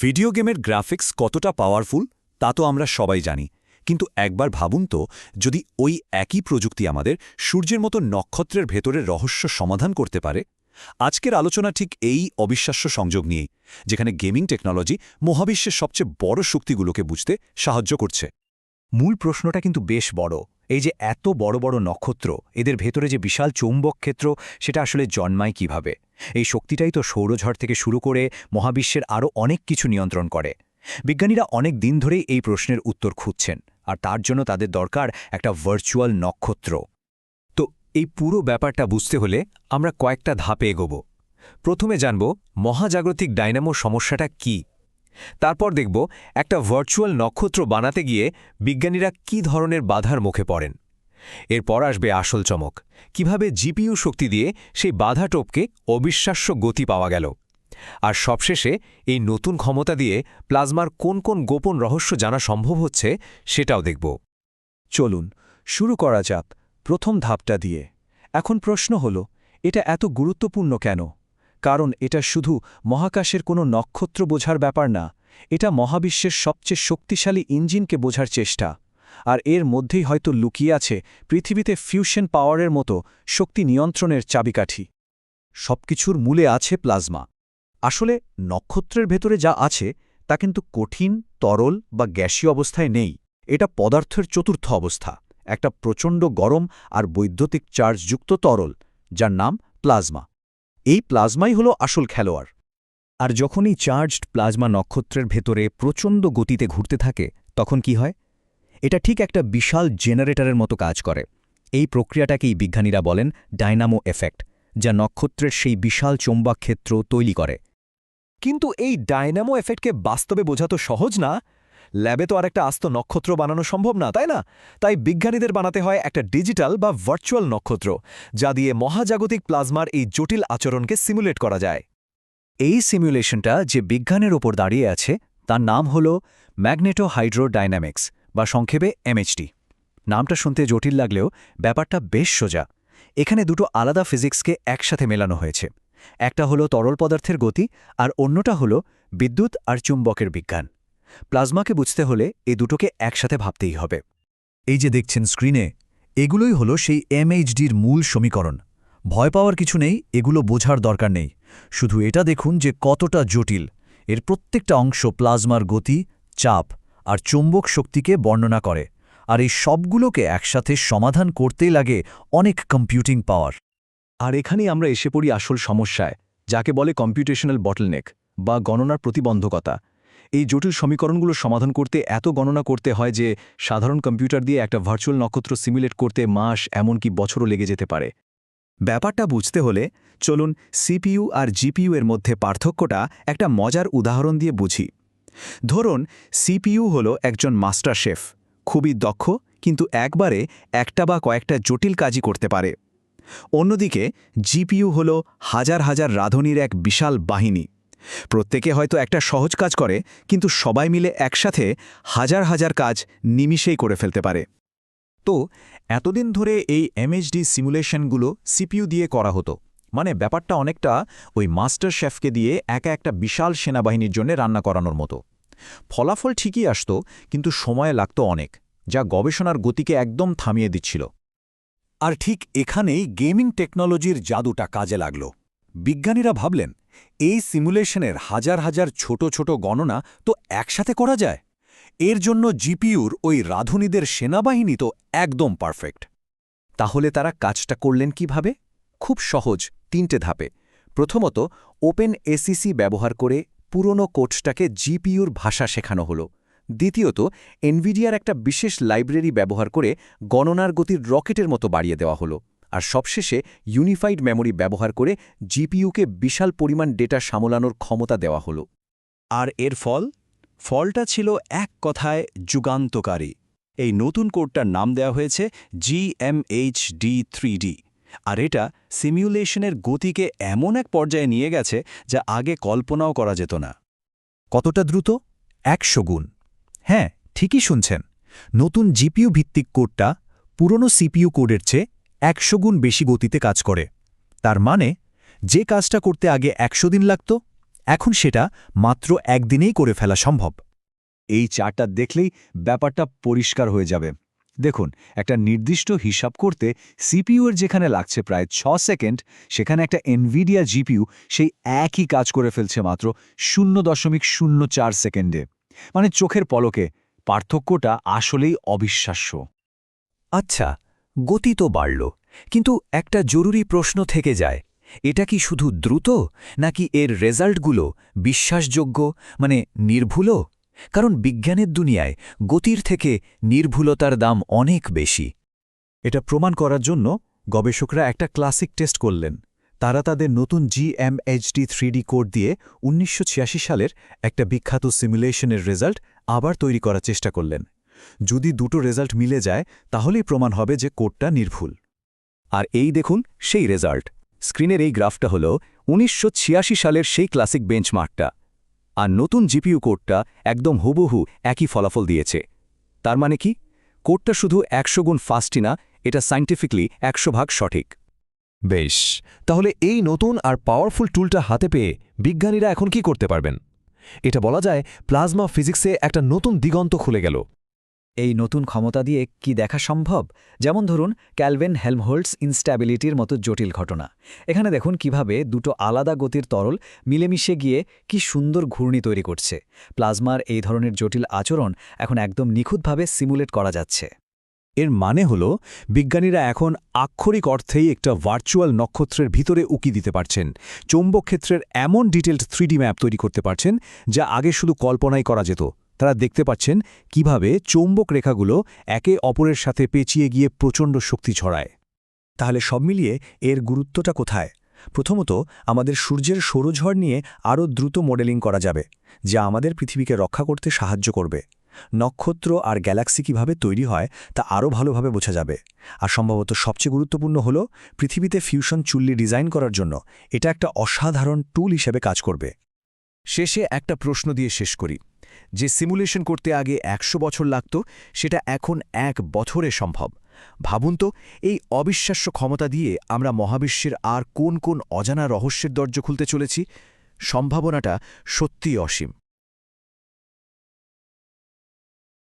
Video গেমের graphics কতটা powerful, তা তো আমরা সবাই জানি। কিন্তু একবার ভাবুন তো, যদি ওই একই প্রযুক্তি আমাদের সূর্যের মতো নক্ষত্রের ভেতরের রহস্য সমাধান করতে পারে, আজকের আলোচনা ঠিক এই অবিশ্বাস্য সংযোগ নিয়েই, যেখানে গেমিং টেকনোলজি মহাবিশ্বের সবচেয়ে বড় শক্তিগুলোকে বুঝতে সাহায্য করছে। মূল প্রশ্নটা কিন্তু বেশ বড়। এই যে এত বড় বড় নক্ষত্র, এদের ভেতরে যে বিশাল চৌম্বক ক্ষেত্র, সেটা আসলে জন্মায় কীভাবে? এই শক্তিটাই তো সৌরঝড় থেকে শুরু করে মহাবিশ্বের আরও অনেক কিছু নিয়ন্ত্রণ করে। বিজ্ঞানীরা অনেক দিন ধরেই এই প্রশ্নের উত্তর খুঁজছেন, আর তার জন্য তাদের দরকার একটা ভার্চুয়াল নক্ষত্র। তো এই পুরো ব্যাপারটা বুঝতে হলে আমরা কয়েকটা ধাপে এগোব। প্রথমে জানব মহাজাগতিক ডাইনামো সমস্যাটা কি? তারপর দেখব একটা ভার্চুয়াল নক্ষত্র বানাতে গিয়ে বিজ্ঞানীরা কি ধরনের বাধার মুখে পড়েন। এরপর আসবে আসল চমক, কীভাবে জিপিইউ শক্তি দিয়ে সেই বাধা টোপকে অবিশ্বাস্য গতি পাওয়া গেল। আর সবশেষে এই নতুন ক্ষমতা দিয়ে প্লাজমার কোন কোন গোপন রহস্য জানা সম্ভব হচ্ছে সেটাও দেখব। চলুন, শুরু করা যাক প্রথম ধাপটা দিয়ে। এখন প্রশ্ন হল, এটা এত গুরুত্বপূর্ণ কেন? কারণ এটা শুধু মহাকাশের কোনো নক্ষত্র বোঝার ব্যাপার না, এটা মহাবিশ্বের সবচেয়ে শক্তিশালী ইঞ্জিনকে বোঝার চেষ্টা। আর এর মধ্যেই হয়তো লুকিয়ে আছে পৃথিবীতে ফিউশন পাওয়ারের মতো শক্তি নিয়ন্ত্রণের চাবিকাঠি। সবকিছুর মূলে আছে প্লাজমা। আসলে নক্ষত্রের ভেতরে যা আছে, তা কিন্তু কঠিন, তরল বা গ্যাসীয় অবস্থায় নেই। এটা পদার্থের চতুর্থ অবস্থা, একটা প্রচণ্ড গরম আর বৈদ্যুতিক চার্জযুক্ত তরল, যার নাম প্লাজমা। এই প্লাজমাই হল আসল খেলোয়াড়। আর যখনই চার্জড প্লাজমা নক্ষত্রের ভেতরে প্রচণ্ড গতিতে ঘুরতে থাকে, তখন কি হয়? এটা ঠিক একটা বিশাল জেনারেটরের মতো কাজ করে। এই প্রক্রিয়াটাকেই বিজ্ঞানীরা বলেন ডাইনামো এফেক্ট, যা নক্ষত্রের সেই বিশাল চৌম্বক ক্ষেত্র তৈরি করে। কিন্তু এই ডায়নামো এফেক্টকে বাস্তবে বোঝা তো সহজ না? ল্যাবে তো আর একটা আস্ত নক্ষত্র বানানো সম্ভব না, তাই না? তাই বিজ্ঞানীদের বানাতে হয় একটা ডিজিটাল বা ভার্চুয়াল নক্ষত্র, যা দিয়ে মহাজাগতিক প্লাজমার এই জটিল আচরণকে সিমুলেট করা যায়। এই সিমুলেশনটা যে বিজ্ঞানের ওপর দাঁড়িয়ে আছে, তার নাম হল ম্যাগনেটো হাইড্রোডাইনামিক্স বা সংক্ষেপে এমএইচডি নামটা শুনতে জটিল লাগলেও ব্যাপারটা বেশ সোজা। এখানে দুটো আলাদা ফিজিক্সকে একসাথে মেলানো হয়েছে। একটা হলো তরল পদার্থের গতি, আর অন্যটা হলো বিদ্যুৎ আর চুম্বকের বিজ্ঞান। প্লাজমাকে বুঝতে হলে এ দুটোকে একসাথে ভাবতেই হবে। এই যে দেখছেন স্ক্রিনে এগুলোই হলো সেই এমএইচডির মূল সমীকরণ। ভয় পাওয়ার কিছু নেই, এগুলো বোঝার দরকার নেই। শুধু এটা দেখুন যে কতটা জটিল। এর প্রত্যেকটা অংশ প্লাজমার গতি, চাপ আর চুম্বক শক্তিকে বর্ণনা করে। আর এই সবগুলোকে একসাথে সমাধান করতেই লাগে অনেক কম্পিউটিং পাওয়ার আর এখানেই আমরা এসে পড়ি আসল সমস্যায়, যাকে বলে কম্পিউটেশনাল বটলনেক বা গণনার প্রতিবন্ধকতা। এই জটিল সমীকরণগুলো সমাধান করতে এত গণনা করতে হয় যে সাধারণ কম্পিউটার দিয়ে একটা ভার্চুয়াল নক্ষত্র সিমুলেট করতে মাস, এমনকি বছরও লেগে যেতে পারে। ব্যাপারটা বুঝতে হলে চলুন সিপিইউ আর জিপিইউ এর মধ্যে পার্থক্যটা একটা মজার উদাহরণ দিয়ে বুঝি। ধরুন, সিপিইউ হল একজন মাস্টার শেফ। খুবই দক্ষ, কিন্তু একবারে একটা বা কয়েকটা জটিল কাজই করতে পারে। অন্যদিকে, জিপিইউ হল হাজার হাজার রাঁধুনির এক বিশাল বাহিনী। প্রত্যেকে হয়তো একটা সহজ কাজ করে, কিন্তু সবাই মিলে একসাথে হাজার হাজার কাজ নিমিষেই করে ফেলতে পারে। তো, এতদিন ধরে এই এমএইচডি সিমুলেশনগুলো সিপিইউ দিয়ে করা হতো। মানে ব্যাপারটা অনেকটা ওই মাস্টার শেফকে দিয়ে একা একটা বিশাল সেনাবাহিনীর জন্য রান্না করানোর মতো। ফলাফল ঠিকই আসত, কিন্তু সময় লাগত অনেক, যা গবেষণার গতিকে একদম থামিয়ে দিচ্ছিল। আর ঠিক এখানেই গেমিং টেকনোলজির জাদুটা কাজে লাগল। বিজ্ঞানীরা ভাবলেন এই সিমুলেশনের হাজার হাজার ছোট ছোট গণনা তো একসাথে করা যায়। এর জন্য জিপিউর ওই রাধুনীদের সেনাবাহিনী তো একদম পারফেক্ট। তাহলে তারা কাজটা করলেন কীভাবে? খুব সহজ, তিনটে ধাপে। প্রথমত, ওপেন এসিসি ব্যবহার করে পুরনো কোডসটাকে জিপিউর ভাষা শেখানো হলো। দ্বিতীয়ত, এনভিডিয়ার একটা বিশেষ লাইব্রেরি ব্যবহার করে গণনার গতির রকেটের মতো বাড়িয়ে দেওয়া হলো। আর সবশেষে ইউনিফাইড মেমোরি ব্যবহার করে জিপিইউকে বিশাল পরিমাণ ডেটা সামলানোর ক্ষমতা দেওয়া হলো। আর এর ফল? ফলটা ছিল এক কথায় যুগান্তকারী। এই নতুন কোডটার নাম দেওয়া হয়েছে জিএমএইচডি থ্রি আর এটা সিমিউলেশনের গতিকে এমন এক পর্যায়ে নিয়ে গেছে যা আগে কল্পনাও করা যেত না। কতটা দ্রুত? একশো গুণ। হ্যাঁ ঠিকই শুনছেন। নতুন জিপিইউ ভিত্তিক কোডটা পুরনো সিপিইউ কোডের চেয়ে একশো গুণ বেশি গতিতে কাজ করে। তার মানে যে কাজটা করতে আগে একশো দিন লাগত, এখন সেটা মাত্র একদিনেই করে ফেলা সম্ভব। এই চারটা দেখলেই ব্যাপারটা পরিষ্কার হয়ে যাবে। দেখুন, একটা নির্দিষ্ট হিসাব করতে সিপিইউ এর যেখানে লাগছে প্রায় ছ সেকেন্ড, সেখানে একটা এনভিডিয়া জিপিইউ সেই একই কাজ করে ফেলছে মাত্র শূন্য দশমিক শূন্য চার সেকেন্ডে। মানে চোখের পলকে, পার্থক্যটা আসলেই অবিশ্বাস্য। আচ্ছা গতি তো বাড়ল, কিন্তু একটা জরুরি প্রশ্ন থেকে যায়, এটা কি শুধু দ্রুত, নাকি এর রেজাল্টগুলো বিশ্বাসযোগ্য মানে নির্ভুলও? কারণ বিজ্ঞানের দুনিয়ায় গতির থেকে নির্ভুলতার দাম অনেক বেশি। এটা প্রমাণ করার জন্য গবেষকরা একটা ক্লাসিক টেস্ট করলেন। তারা তাদের নতুন জিএমএইচডি থ্রিডি কোড দিয়ে উনিশশো ছিয়াশি সালের একটা বিখ্যাত সিমুলেশনের রেজাল্ট আবার তৈরি করার চেষ্টা করলেন। যদি দুটো রেজাল্ট মিলে যায়, তাহলেই প্রমাণ হবে যে কোডটা নির্ভুল। আর এই দেখুন সেই রেজাল্ট। স্ক্রিনের এই গ্রাফটা হল উনিশশো ছিয়াশি সালের সেই ক্লাসিক বেঞ্চমার্কটা। আর নতুন জিপিইউ কোডটা একদম হুবহু একই ফলাফল দিয়েছে। তার মানে কি? কোডটা শুধু একশো গুণ ফাস্টই না, এটা সাইন্টিফিকলি একশো ভাগ সঠিক। বেশ, তাহলে এই নতুন আর পাওয়ারফুল টুলটা হাতে পেয়ে বিজ্ঞানীরা এখন কি করতে পারবেন? এটা বলা যায় প্লাজমা ফিজিক্সে একটা নতুন দিগন্ত খুলে গেল। এই নতুন ক্ষমতা দিয়ে কি দেখা সম্ভব? যেমন ধরুন, ক্যালভেন হেলমহোল্টস ইনস্ট্যাবিলিটির মতো জটিল ঘটনা। এখানে দেখুন কীভাবে দুটো আলাদা গতির তরল মিলেমিশে গিয়ে কি সুন্দর ঘূর্ণি তৈরি করছে। প্লাজমার এই ধরনের জটিল আচরণ এখন একদম নিখুঁতভাবে সিমুলেট করা যাচ্ছে। এর মানে হল, বিজ্ঞানীরা এখন আক্ষরিক অর্থেই একটা ভার্চুয়াল নক্ষত্রের ভিতরে উকি দিতে পারছেন। চৌম্বক ক্ষেত্রের এমন ডিটেলড থ্রিডি ম্যাপ তৈরি করতে পারছেন, যা আগে শুধু কল্পনাই করা যেত। তারা দেখতে পাচ্ছেন কীভাবে চৌম্বক রেখাগুলো একে অপরের সাথে পেঁচিয়ে গিয়ে প্রচণ্ড শক্তি ছড়ায়। তাহলে সব মিলিয়ে এর গুরুত্বটা কোথায়? প্রথমত, আমাদের সূর্যের সৌরঝড় নিয়ে আরও দ্রুত মডেলিং করা যাবে, যা আমাদের পৃথিবীকে রক্ষা করতে সাহায্য করবে। নক্ষত্র আর গ্যালাক্সি কীভাবে তৈরি হয়, তা আরও ভালোভাবে বোঝা যাবে। আর সম্ভবত সবচেয়ে গুরুত্বপূর্ণ হল, পৃথিবীতে ফিউশন চুল্লি ডিজাইন করার জন্য এটা একটা অসাধারণ টুল হিসেবে কাজ করবে। শেষে একটা প্রশ্ন দিয়ে শেষ করি। যে সিমুলেশন করতে আগে একশো বছর লাগত, সেটা এখন এক বছরে সম্ভব। ভাবুন তো, এই অবিশ্বাস্য ক্ষমতা দিয়ে আমরা মহাবিশ্বের আর কোন কোন অজানা রহস্যের দরজা খুলতে চলেছি? সম্ভাবনাটা সত্যিই অসীম।